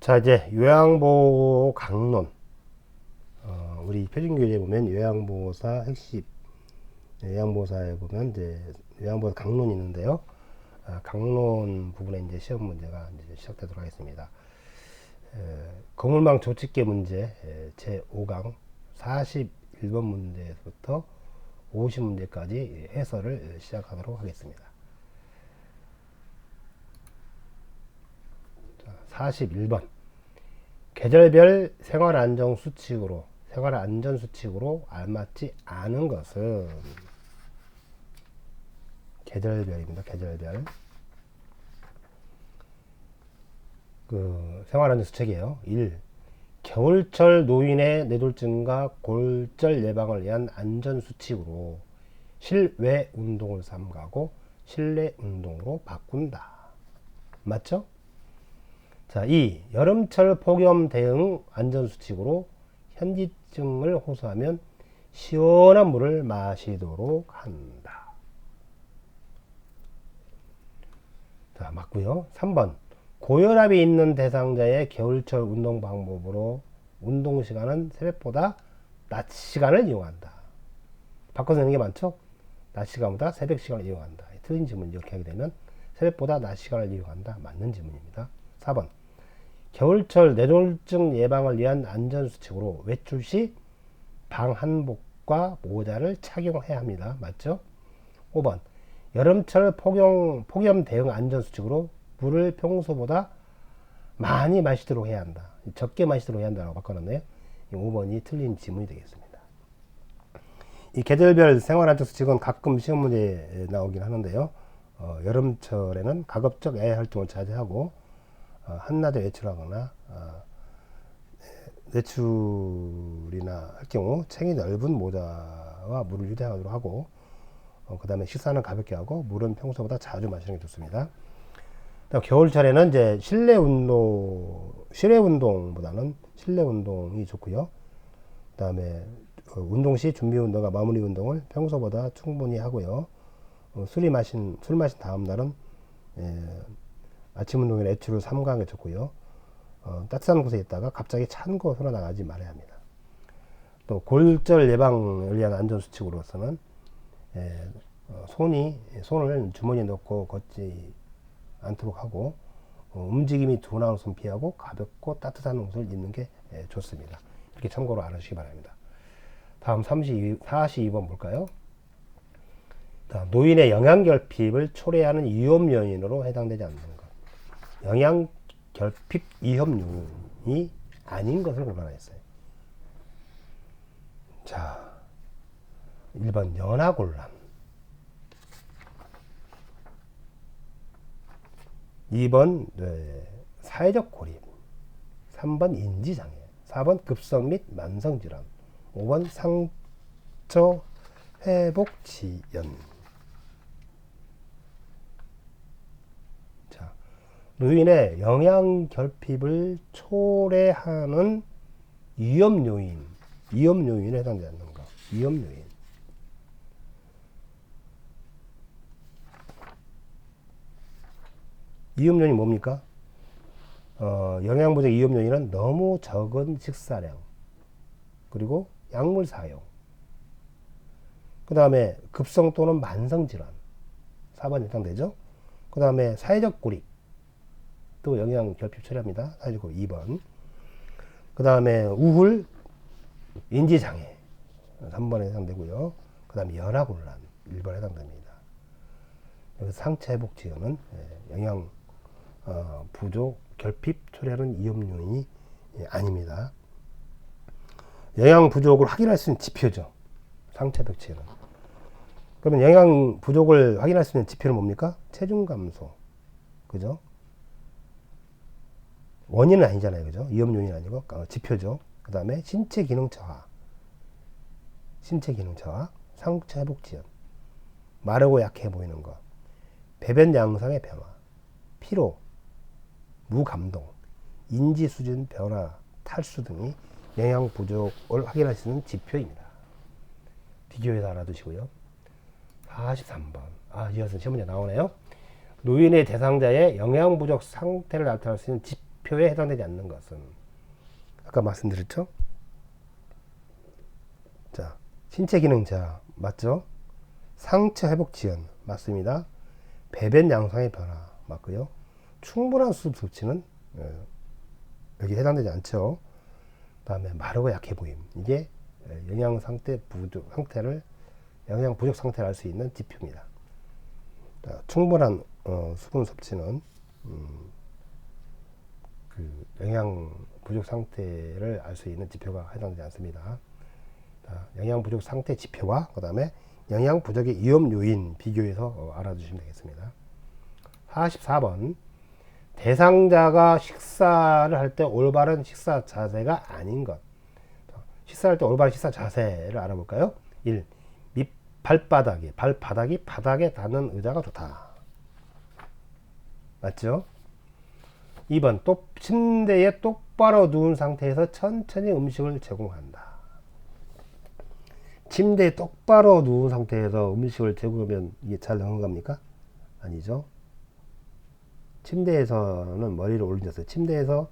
자 이제 요양보호 강론. 어, 우리 표준교재에 보면 요양보호사 핵심 요양보호사에 보면 이제 요양보호사 강론이 있는데요. 아, 강론 부분에 이제 시험 문제가 이제 시작되도록 하겠습니다. 에, 거물망 조직계 문제 에, 제 5강 41번 문제부터 50문제까지 해설을 시작하도록 하겠습니다 41번 계절별 생활안정 수칙으로 생활안전 수칙으로 알맞지 않은 것은 계절별입니다. 계절별 그 생활안전 수칙이에요. 1. 겨울철 노인의 뇌졸중과 골절 예방을 위한 안전 수칙으로 실외 운동을 삼가고 실내 운동으로 바꾼다. 맞죠? 자, 2. 여름철 폭염 대응 안전수칙으로 현지증을 호소하면 시원한 물을 마시도록 한다. 자, 맞고요. 3번. 고혈압이 있는 대상자의 겨울철 운동 방법으로 운동 시간은 새벽보다 낮 시간을 이용한다. 바꿔서 내는 게 많죠? 낮 시간보다 새벽 시간을 이용한다. 틀린 질문 이렇게 하게 되면 새벽보다 낮 시간을 이용한다. 맞는 질문입니다. 4번. 겨울철 뇌졸중 예방을 위한 안전수칙으로 외출 시 방한복과 모자를 착용해야 합니다. 맞죠? 5번 여름철 폭염, 폭염 대응 안전수칙으로 물을 평소보다 많이 마시도록 해야 한다. 적게 마시도록 해야 한다고 바꿔놨네요. 5번이 틀린 지문이 되겠습니다. 이 계절별 생활안전수칙은 가끔 시험 문제에 나오긴 하는데요. 어, 여름철에는 가급적 야외 활동을 자제하고 어, 한낮에 외출하거나 어, 외출이나 할 경우 챙이 넓은 모자와 물을 휴대하도록 하고 어, 그 다음에 식사는 가볍게 하고 물은 평소보다 자주 마시는 게 좋습니다. 겨울철에는 이제 실내 운동, 실외 운동보다는 실내 운동이 좋고요. 그 다음에 운동 시 준비 운동과 마무리 운동을 평소보다 충분히 하고요. 어, 술이 마신, 술 마신 다음 날은 예, 아침 운동에 삼가하는 게 좋고요. 어, 따뜻한 곳에 있다가 갑자기 찬 곳으로 나가지 말아야 합니다. 또 골절 예방을 위한 안전 수칙으로서는 에, 어, 손이 손을 주머니에 넣고 걷지 않도록 하고 어, 움직임이 둔한 옷은 피하고 가볍고 따뜻한 옷을 입는 게 에, 좋습니다. 이렇게 참고로 알아주시기 바랍니다. 다음 32, 42번 볼까요? 다음, 노인의 영양결핍을 초래하는 위험 요인으로 해당되지 않는 것. 영양 결핍 요인이 아닌 것을 골라냈어요. 자, 1번 연하곤란. 2번 네, 사회적 고립. 3번 인지장애. 4번 급성 및 만성질환. 5번 상처 회복 지연 노인의 영양 결핍을 초래하는 위험 요인, 위험 요인에 해당되지 않는 것. 위험 요인. 위험 요인이 뭡니까? 어, 영양 부족 위험 요인은 너무 적은 식사량, 그리고 약물 사용, 그 다음에 급성 또는 만성 질환, 4번 해당되죠? 그 다음에 사회적 고립, 또 영양 결핍 처리합니다. 사지고 2번. 그 다음에 우울, 인지장애 3번에 해당되고요. 그 다음에 열화곤란 1번에 해당됩니다. 여기 상체 회복 지연은 예, 영양 어, 부족, 결핍 처리하는 위험 요인이 예, 아닙니다. 영양 부족을 확인할 수 있는 지표죠. 상체 지연은. 그러면 영양 부족을 확인할 수 있는 지표는 뭡니까? 체중 감소. 그죠? 원인은 아니잖아요. 그죠? 위험 요인 아니고 어, 지표죠. 그 다음에 신체 기능 저하. 신체 기능 저하. 상체 회복 지연. 마르고 약해 보이는 것. 배변 양상의 변화. 피로. 무감동. 인지 수준 변화. 탈수 등이 영양 부족을 확인할 수 있는 지표입니다. 비교해서 알아두시고요. 43번. 아, 이어서 시험 문제 나오네요. 노인의 대상자의 영양 부족 상태를 나타낼 수 있는 지표. 지표에 해당되지 않는 것은 아까 말씀드렸죠? 자, 신체 기능자 맞죠? 상체 회복 지연 맞습니다. 배변 양상의 변화 맞고요. 충분한 수분 섭취는 어, 여기 해당되지 않죠. 그다음에 마르고 약해 보임 이게 예, 영양 상태 부족 상태를 영양 부족 상태를 알 수 있는 지표입니다. 자, 충분한 어, 수분 섭취는 음, 그 영양 부족 상태를 알 수 있는 지표가 해당되지 않습니다. 자, 영양 부족 상태 지표와 그 다음에 영양 부족의 위험 요인 비교해서 어, 알아주시면 되겠습니다. 44번 대상자가 식사를 할 때 올바른 식사 자세가 아닌 것. 식사할 때 올바른 식사 자세를 알아볼까요? 1. 밑 발바닥이 발바닥이 바닥에 닿는 의자가 좋다. 맞죠? 2번 또 침대에 똑바로 누운 상태에서 천천히 음식을 제공한다. 침대에 똑바로 누운 상태에서 음식을 제공하면 이게 잘 나오는 겁니까? 아니죠. 침대에서는 머리를 올려서 침대에서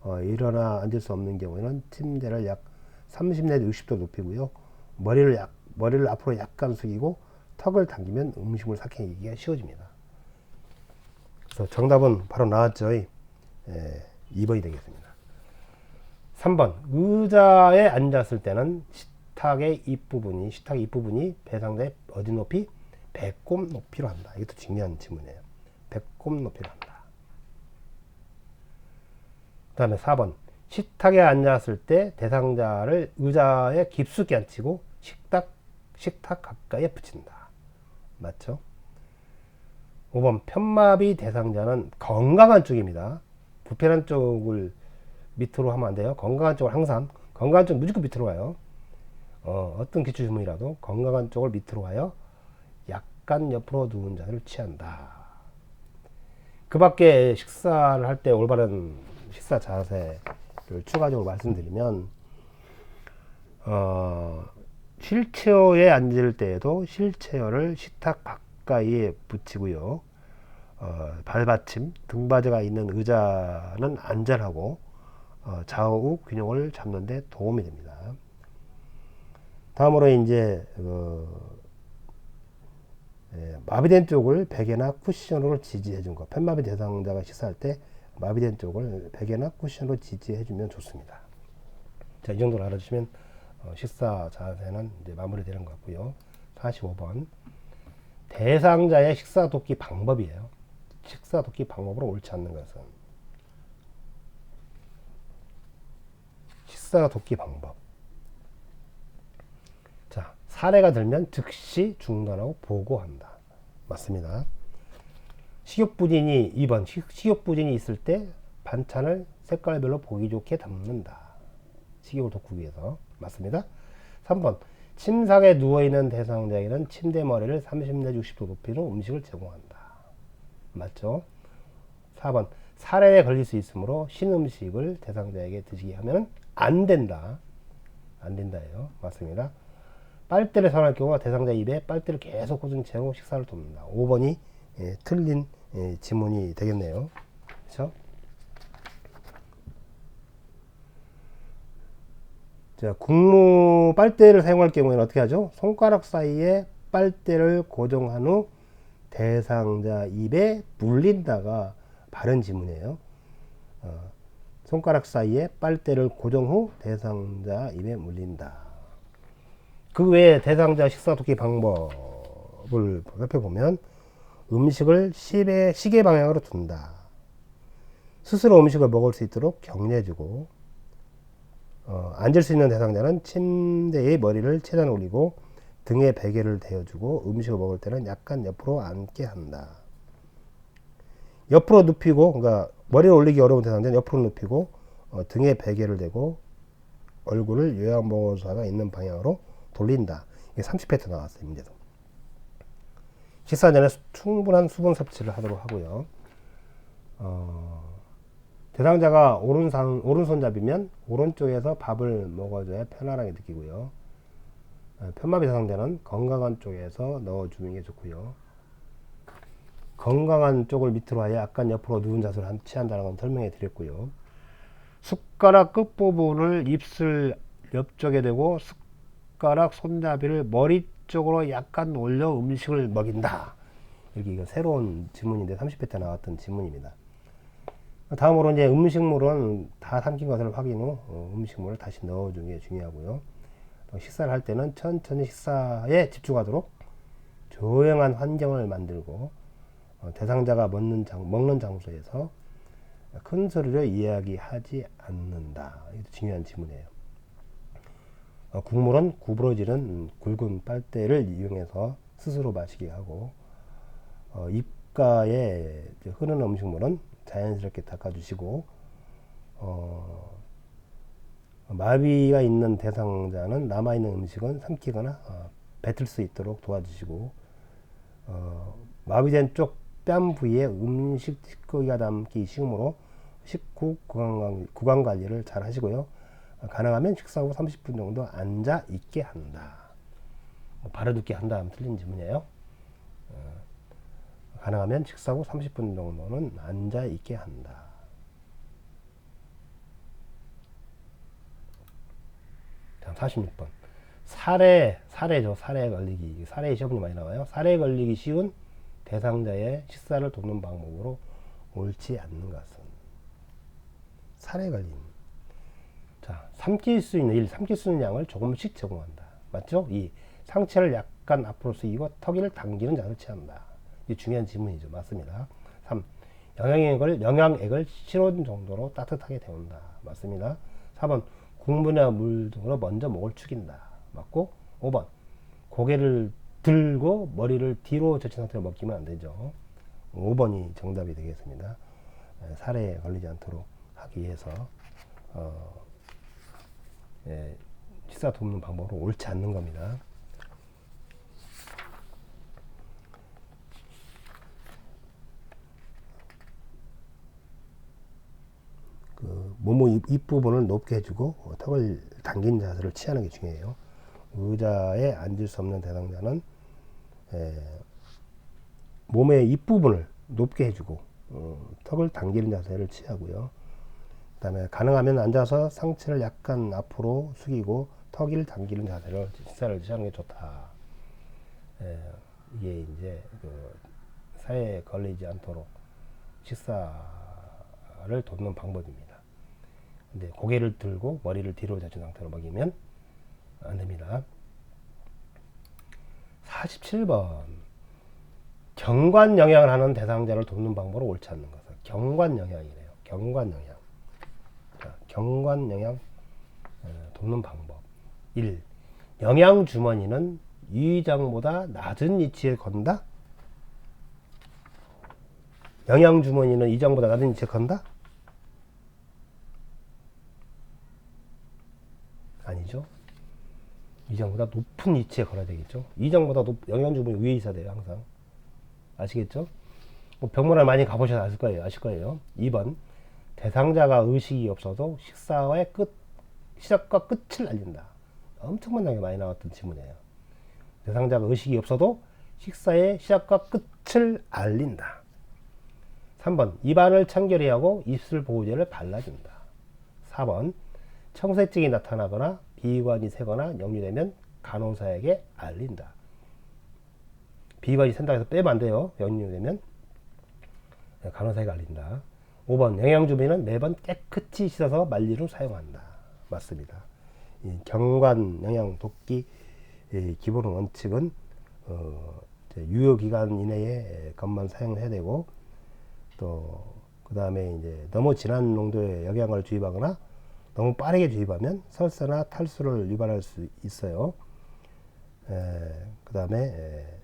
어, 일어나 앉을 수 없는 경우에는 침대를 약 30 내지 60도 높이고요. 머리를 약, 머리를 앞으로 약간 숙이고 턱을 당기면 음식을 삭히기가 쉬워집니다. 그래서 정답은 바로 나왔죠. 예, 2번이 되겠습니다. 3번 의자에 앉았을 때는 식탁의 입부분이 식탁 입부분이 배상자의 어디 높이? 배꼽 높이로 한다. 이것도 중요한 질문이에요. 배꼽 높이로 한다. 그 다음에 4번 식탁에 앉았을 때 대상자를 의자에 깊숙이 앉히고 식탁, 식탁 가까이에 붙인다. 맞죠? 5번 편마비 대상자는 건강한 쪽입니다. 불편한 쪽을 밑으로 하면 안 돼요. 건강한 쪽을 항상 건강한 쪽 무조건 밑으로 가요. 어, 어떤 기출 질문이라도 건강한 쪽을 밑으로 가요. 약간 옆으로 누운 자세를 취한다. 그 밖에 식사를 할 때 올바른 식사 자세를 추가적으로 말씀드리면, 어, 휠체어에 앉을 때에도 휠체어를 식탁 가까이에 붙이고요. 어, 발받침, 등받이가 있는 의자는 안전하고 어, 좌우 균형을 잡는 데 도움이 됩니다. 다음으로 이제 그 예, 마비된 쪽을 베개나 쿠션으로 지지해 준 거. 편마비 대상자가 식사할 때 마비된 쪽을 베개나 쿠션으로 지지해 주면 좋습니다. 자, 이 정도로 알아주시면 어, 식사 자세는 이제 마무리되는 것 같고요. 45번. 대상자의 식사 돕기 방법이에요. 식사 돕기 방법으로 옳지 않는 것은 식사 돕기 방법. 자, 사례가 들면 즉시 중단하고 보고한다. 맞습니다. 식욕부진이 2번 식욕부진이 있을 때 반찬을 색깔별로 보기 좋게 담는다. 식욕을 돋구기 위해서 맞습니다. 3번 침상에 누워있는 대상자에게는 침대 머리를 30 내지 60도 높이로 음식을 제공한다. 맞죠? 4번 사례에 걸릴 수 있으므로 신음식을 대상자에게 드시게 하면 안 된다. 안 된다예요. 맞습니다. 빨대를 사용할 경우 대상자 입에 빨대를 계속 꽂은 채로 식사를 돕는다. 5번이 예, 틀린 예, 지문이 되겠네요. 그렇죠? 자, 국무 빨대를 사용할 경우에는 어떻게 하죠? 손가락 사이에 빨대를 고정한 후 대상자 입에 물린다가 바른 지문이에요. 어, 손가락 사이에 빨대를 고정 후 대상자 입에 물린다. 그 외에 대상자 식사 돕기 방법을 살펴보면 음식을 시계, 시계 방향으로 둔다. 스스로 음식을 먹을 수 있도록 격려해주고 어, 앉을 수 있는 대상자는 침대에 머리를 최대한 올리고 등에 베개를 대어주고 음식을 먹을 때는 약간 옆으로 앉게 한다. 옆으로 눕히고, 그러니까 머리를 올리기 어려운 대상자는 옆으로 눕히고 어, 등에 베개를 대고 얼굴을 요양보호사가 있는 방향으로 돌린다. 이게 30패트 나왔어요, 문제도. 식사 전에 수- 충분한 수분 섭취를 하도록 하고요. 어, 대상자가 오른상, 오른손잡이면 오른쪽에서 밥을 먹어줘야 편안하게 느끼고요. 어, 편마비 대상자는 건강한 쪽에서 넣어주는 게 좋고요. 건강한 쪽을 밑으로 하여 약간 옆으로 누운 자세를 한- 취한다는 건 설명해 드렸고요. 숟가락 끝부분을 입술 옆쪽에 대고 숟가락 손잡이를 머리 쪽으로 약간 올려 음식을 먹인다. 여기 이거 새로운 질문인데 30회 때 나왔던 질문입니다. 다음으로 이제 음식물은 다 삼킨 것을 확인 후 어, 음식물을 다시 넣어주는 게 중요하고요. 또 식사를 할 때는 천천히 식사에 집중하도록 조용한 환경을 만들고 어, 대상자가 먹는, 장, 먹는 장소에서 큰 소리로 이야기하지 않는다. 이것도 중요한 질문이에요. 어, 국물은 구부러지는 굵은 빨대를 이용해서 스스로 마시게 하고 어, 입가에 흐르는 음식물은 자연스럽게 닦아주시고 어, 마비가 있는 대상자는 남아있는 음식은 삼키거나 어, 뱉을 수 있도록 도와주시고 어, 마비된 쪽 뺨 부위에 음식 찌꺼기가 남기 쉬우므로 식후 구강, 관리를 잘 하시고요. 어, 가능하면 식사 후 30분 정도 앉아 있게 한다. 뭐 바로 눕게 한다 하면 틀린 질문이에요. 어, 가능하면 식사 후 30분 정도는 앉아 있게 한다. 다음 46번. 살해, 살해죠. 살해 걸리기. 살해 시험이 많이 나와요. 살해 걸리기 쉬운 대상자의 식사를 돕는 방법으로 옳지 않는 것은. 살해 걸림. 자, 삼킬 수 있는, 일, 삼킬 수 있는 양을 조금씩 제공한다. 맞죠? 이 상체를 약간 앞으로 숙이고 턱을 당기는 자세를 취한다. 이 중요한 질문이죠. 맞습니다. 3. 영양액을, 영양액을 실온 정도로 따뜻하게 데운다. 맞습니다. 4번. 국물이나 물 등으로 먼저 목을 축인다. 맞고 5번. 고개를 들고 머리를 뒤로 젖힌 상태로 먹기만 안 되죠. 5번이 정답이 되겠습니다. 에, 살에 걸리지 않도록 하기 위해서 어, 예, 식사 돕는 방법으로 옳지 않는 겁니다. 그 모모 입, 입 부분을 높게 해주고 어, 턱을 당긴 자세를 취하는 게 중요해요. 의자에 앉을 수 없는 대상자는 에, 몸의 입 부분을 높게 해주고 어, 턱을 당기는 자세를 취하고요. 그 다음에 가능하면 앉아서 상체를 약간 앞으로 숙이고 턱을 당기는 자세를 식사를 취하는 게 좋다. 에, 이게 이제 그 사회에 걸리지 않도록 식사를 돕는 방법입니다. 근데 고개를 들고 머리를 뒤로 젖은 상태로 먹이면 안 됩니다. 47번. 경관 영양을 하는 대상자를 돕는 방법으로 옳지 않는 것은 경관 영양이래요. 경관 영양. 자, 경관 영양 어, 돕는 방법. 1. 영양 주머니는 유의장보다 낮은 위치에 건다? 영양 주머니는 이장보다 낮은 위치에 건다? 이전보다 높은 위치에 걸어야 되겠죠. 2장보다 높, 영양주문 위에 있어야 돼요, 항상. 아시겠죠? 뭐 병문안 많이 가보셔서 아실 거예요. 아실 거예요. 2번. 대상자가 의식이 없어도 식사의 끝, 시작과 끝을 알린다. 엄청나게 많이 나왔던 질문이에요. 대상자가 의식이 없어도 식사의 시작과 끝을 알린다. 3번. 입안을 청결히 하고 입술 보호제를 발라준다. 4번. 청색증이 나타나거나 비관이 새거나 역류되면 간호사에게 알린다. 비관이 샌다고 해서 빼면 안 돼요. 역류되면 간호사에게 알린다. 5번 영양주비는 매번 깨끗이 씻어서 말리로 사용한다. 맞습니다. 경관 영양 돕기 기본 원칙은 어, 유효 기간 이내에 것만 사용해야 되고 또 그 다음에 이제 너무 진한 농도의 영양을 주입하거나 너무 빠르게 주입하면 설사나 탈수를 유발할 수 있어요. 그 다음에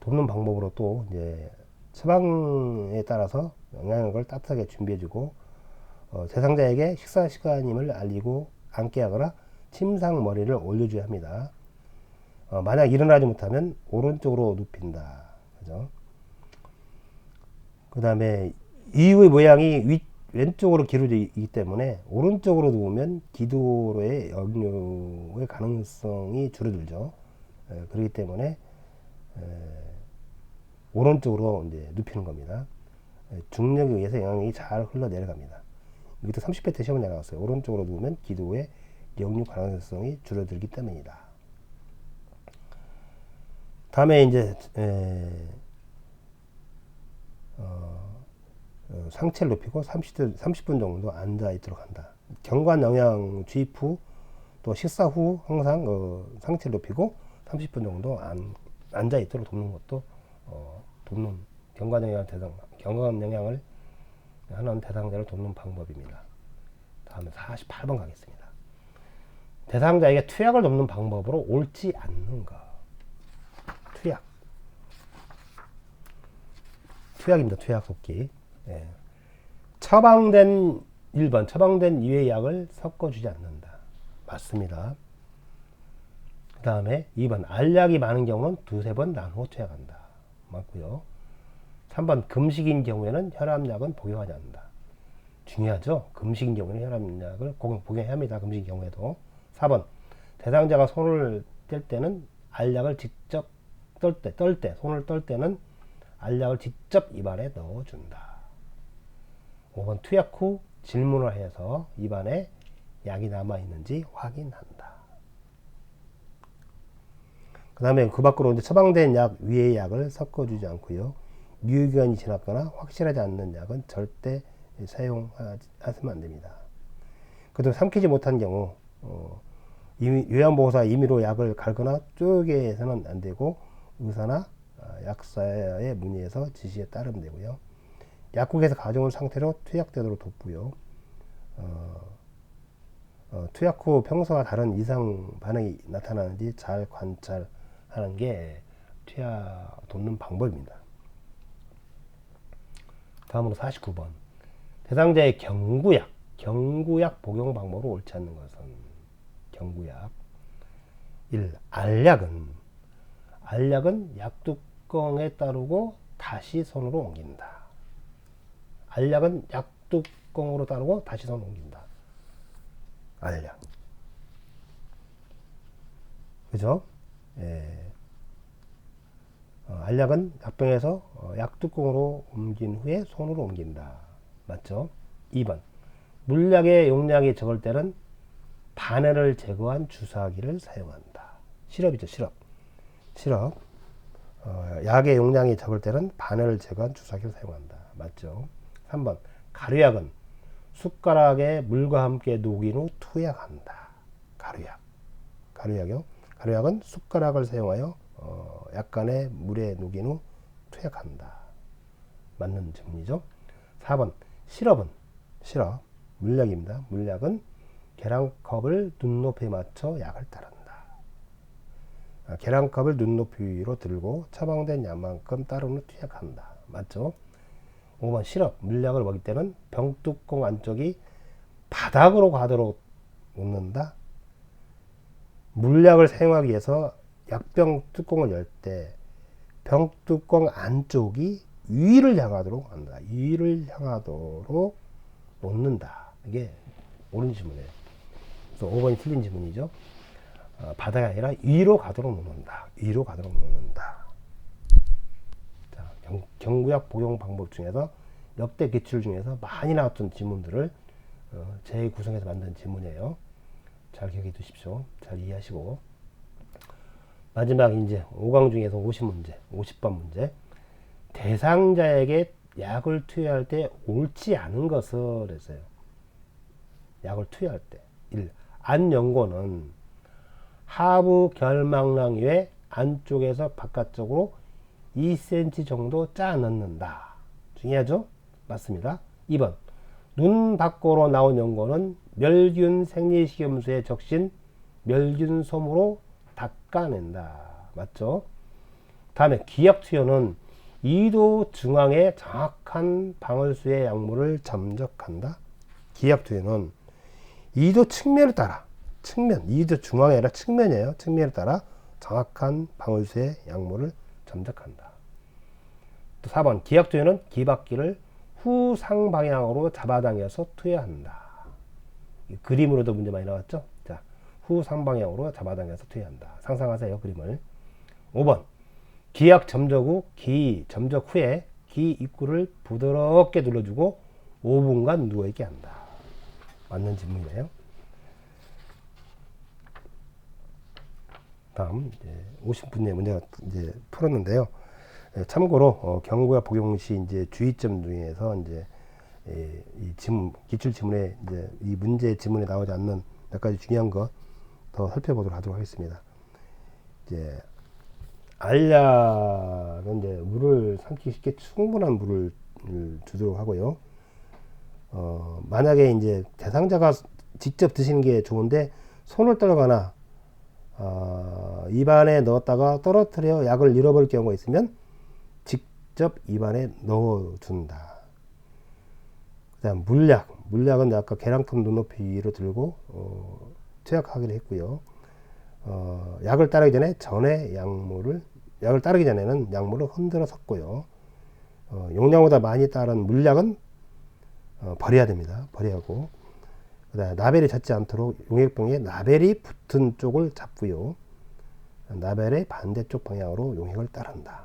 돕는 방법으로 또 이제 처방에 따라서 영양을 따뜻하게 준비해주고 어, 대상자에게 식사 시간임을 알리고 앉게 하거나 침상 머리를 올려줘야 합니다. 어, 만약 일어나지 못하면 오른쪽으로 눕힌다. 그죠? 그 다음에 이후의 모양이 위, 왼쪽으로 기울어져 있기 때문에 오른쪽으로 누우면 기도로의 역류의 가능성이 줄어들죠. 에, 그렇기 때문에 에, 오른쪽으로 이제 눕히는 겁니다. 에, 중력에 의해서 영향이 잘 흘러 내려갑니다. 여기도 30회 때 시험에 나왔어요. 오른쪽으로 누우면 기도의 역류 가능성이 줄어들기 때문이다. 다음에 이제 에, 어, 어, 상체를 높이고 30, 30분 정도 앉아 있도록 한다. 경관 영양 주입 후 또 식사 후 항상 어, 상체를 높이고 30분 정도 안, 앉아 있도록 돕는 것도 어, 돕는 경관 영양 대상 경관 영양을 하는 대상자를 돕는 방법입니다. 다음에 48번 가겠습니다. 대상자에게 투약을 돕는 방법으로 옳지 않는 것. 투약. 투약입니다. 투약 돕기. 예. 처방된 1번 처방된 이외의 약을 섞어주지 않는다. 맞습니다. 그 다음에 2번 알약이 많은 경우는 두세 번 나누어 투약한다. 맞고요. 3번 금식인 경우에는 혈압약은 복용하지 않는다. 중요하죠. 금식인 경우에는 혈압약을 복용해야 합니다. 금식인 경우에도. 4번 대상자가 손을 뗄 때는 알약을 직접 떨 때, 떨 때, 손을 떨 때는 알약을 직접 입안에 넣어준다. 5번 투약 후 질문을 해서 입안에 약이 남아 있는지 확인한다. 그 다음에 그 밖으로 이제 처방된 약 위의 약을 섞어주지 않고요. 유효기간이 지났거나 확실하지 않는 약은 절대 사용하시면 안 됩니다. 그래도 삼키지 못한 경우 어, 이미, 요양보호사 임의로 약을 갈거나 쪼개서는 안 되고 의사나 어, 약사에 문의해서 지시에 따르면 되고요. 약국에서 가져온 상태로 투약되도록 돕고요. 어, 어, 투약 후 평소와 다른 이상 반응이 나타나는지 잘 관찰하는 게 투약 돕는 방법입니다. 다음으로 49번. 대상자의 경구약, 경구약 복용 방법으로 옳지 않는 것은 경구약. 1. 알약은 알약은 약뚜껑에 따르고 다시 손으로 옮긴다. 알약은 약뚜껑으로 따르고 다시 손으로 옮긴다. 알약. 그죠? 예. 어, 알약은 약병에서 어, 약뚜껑으로 옮긴 후에 손으로 옮긴다. 맞죠? 2번. 물약의 용량이 적을 때는 바늘을 제거한 주사기를 사용한다. 시럽이죠, 시럽. 시럽. 어, 약의 용량이 적을 때는 바늘을 제거한 주사기를 사용한다. 맞죠? 3번. 가루약은 숟가락에 물과 함께 녹인 후 투약한다. 가루약. 가루약이요. 가루약은 숟가락을 사용하여 어, 약간의 물에 녹인 후 투약한다. 맞는 질문이죠. 4번. 시럽은 시럽. 물약입니다. 물약은 계량컵을 눈높이에 맞춰 약을 따른다. 아, 계량컵을 눈높이 위로 들고 처방된 약만큼 후 투약한다. 맞죠? 5번 시럽, 물약을 먹일 때는 병뚜껑 안쪽이 바닥으로 가도록 놓는다. 물약을 사용하기 위해서 약병 뚜껑을 열 때 병뚜껑 안쪽이 위를 향하도록 한다. 위를 향하도록 놓는다. 이게 옳은 질문이에요. 그래서 5번이 틀린 질문이죠. 어, 바닥이 아니라 위로 가도록 놓는다. 위로 가도록 놓는다. 자, 경, 경구약 복용 방법 중에서 역대 기출 중에서 많이 나왔던 질문들을 어, 재구성해서 만든 질문이에요. 잘 기억해 두십시오. 잘 이해하시고. 마지막 이제 5강 중에서 50문제, 50번 문제. 대상자에게 약을 투여할 때 옳지 않은 것을 했어요. 약을 투여할 때. 1. 안연고는 하부 결막낭 위에 안쪽에서 바깥쪽으로 2cm 정도 짜 넣는다. 중요하죠? 맞습니다. 2번. 눈 밖으로 나온 연고는 멸균 생리식염수에 적신 멸균 솜으로 닦아낸다. 맞죠? 다음에 기약 투여는 2도 중앙에 정확한 방울수의 약물을 점적한다. 기약 투여는 2도 측면을 따라 측면 2도 중앙이 아니라 측면이에요. 측면을 따라 정확한 방울수의 약물을 점적한다. 또 4번 기약 투여는 기박기를 후상 방향으로 잡아당겨서 투여한다. 그림으로도 문제 많이 나왔죠? 자, 후상 방향으로 잡아당겨서 투여한다. 상상하세요, 그림을. 5번. 기약 점적 후, 기 점적 후에 기 입구를 부드럽게 눌러주고 5분간 누워있게 한다. 맞는 질문이네요. 다음 이제 50분의 문제가 이제 풀었는데요. 예, 참고로 어, 경고와 복용 시 이제 주의점 중에서 이제 예, 이 지문 기출 지문에 이제 이 문제 지문에 나오지 않는 몇 가지 중요한 것 더 살펴보도록 하도록 하겠습니다. 이제 알약은 이제 물을 삼키기 쉽게 충분한 물을 음, 주도록 하고요. 어, 만약에 이제 대상자가 직접 드시는 게 좋은데 손을 떨거나 어, 입안에 넣었다가 떨어뜨려 약을 잃어버릴 경우가 있으면 직접 입안에 넣어준다. 그다음 물약, 물약은 아까 계량통 눈높이 위로 들고 어, 투약하기로 했고요. 어, 약을 따르기 전에 전에 약물을 약을 따르기 전에는 약물을 흔들어 섞고요. 어, 용량보다 많이 따른 물약은 어, 버려야 됩니다. 버려야 하고 나벨이 젖지 않도록 용액병에 나벨이 붙은 쪽을 잡고요. 나벨의 반대쪽 방향으로 용액을 따른다.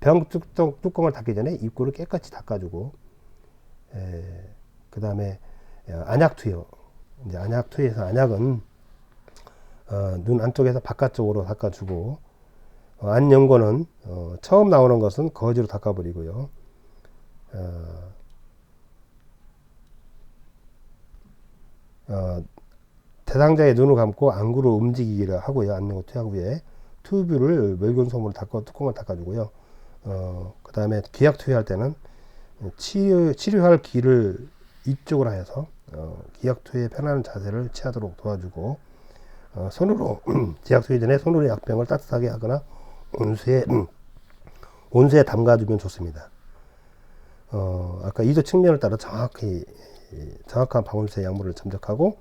병 뚜껑, 뚜껑 을 닫기 전에 입구를 깨끗이 닦아주고 그 다음에 안약 투여 이제 안약 투여에서 안약은 어, 눈 안쪽에서 바깥쪽으로 닦아주고 어, 안연고는 어, 처음 나오는 것은 거지로 닦아버리고요. 어, 어, 대상자의 눈을 감고 안구를 움직이기를 하고요. 안연고 투약 후에 튜브를 멸균 솜으로 닦아 뚜껑을 닦아주고요. 어, 그 다음에 기약 투여할 때는 치료, 치료할 기를 이쪽으로 하여서 어, 기약 투여에 편안한 자세를 취하도록 도와주고 어, 손으로 기약 투여 전에 손으로 약병을 따뜻하게 하거나 온수에 온수에 담가주면 좋습니다. 어, 아까 이도 측면을 따라 정확히 정확한 방울새 약물을 점적하고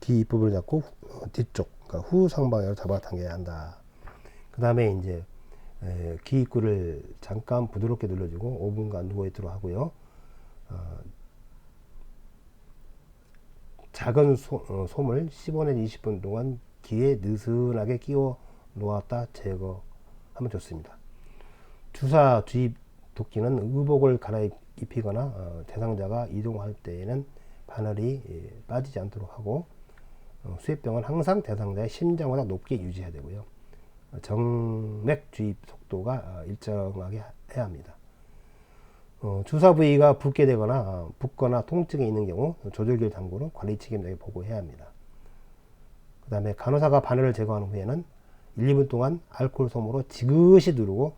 귀 입부분을 잡고 어, 뒤쪽 그러니까 후 상방향으로 잡아 당겨야 한다. 그 다음에 이제 에, 귀 입구를 잠깐 부드럽게 눌러주고 5분간 누워 있도록 하고요. 어, 작은 소, 어, 솜을 15내지 20분 동안 귀에 느슨하게 끼워 놓았다 제거하면 좋습니다. 주사 주입 도끼는 의복을 갈아입 히거나 어, 대상자가 이동할 때에는 바늘이 예, 빠지지 않도록 하고 어, 수액병은 항상 대상자의 심장보다 높게 유지해야 되고요. 어, 정맥 주입 속도가 어, 일정하게 해야 합니다. 어, 주사 부위가 붓게 되거나 어, 붓거나 통증이 있는 경우 조절기를 담그로 관리 책임자에게 보고해야 합니다. 그 다음에 간호사가 바늘을 제거한 후에는 1, 2분 동안 알코올 솜으로 지그시 누르고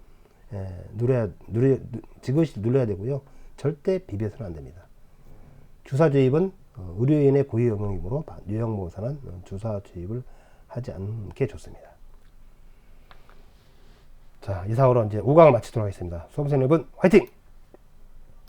에, 누려야, 누려, 누, 지그시 눌러야 되고요. 절대 비벼서는 안 됩니다. 주사 주입은 어, 의료인의 고유 영역이므로 요양보호사는 어, 주사 주입을 하지 않게 좋습니다. 자, 이상으로 이제 5강을 마치도록 하겠습니다. 수험생 여러분, 화이팅!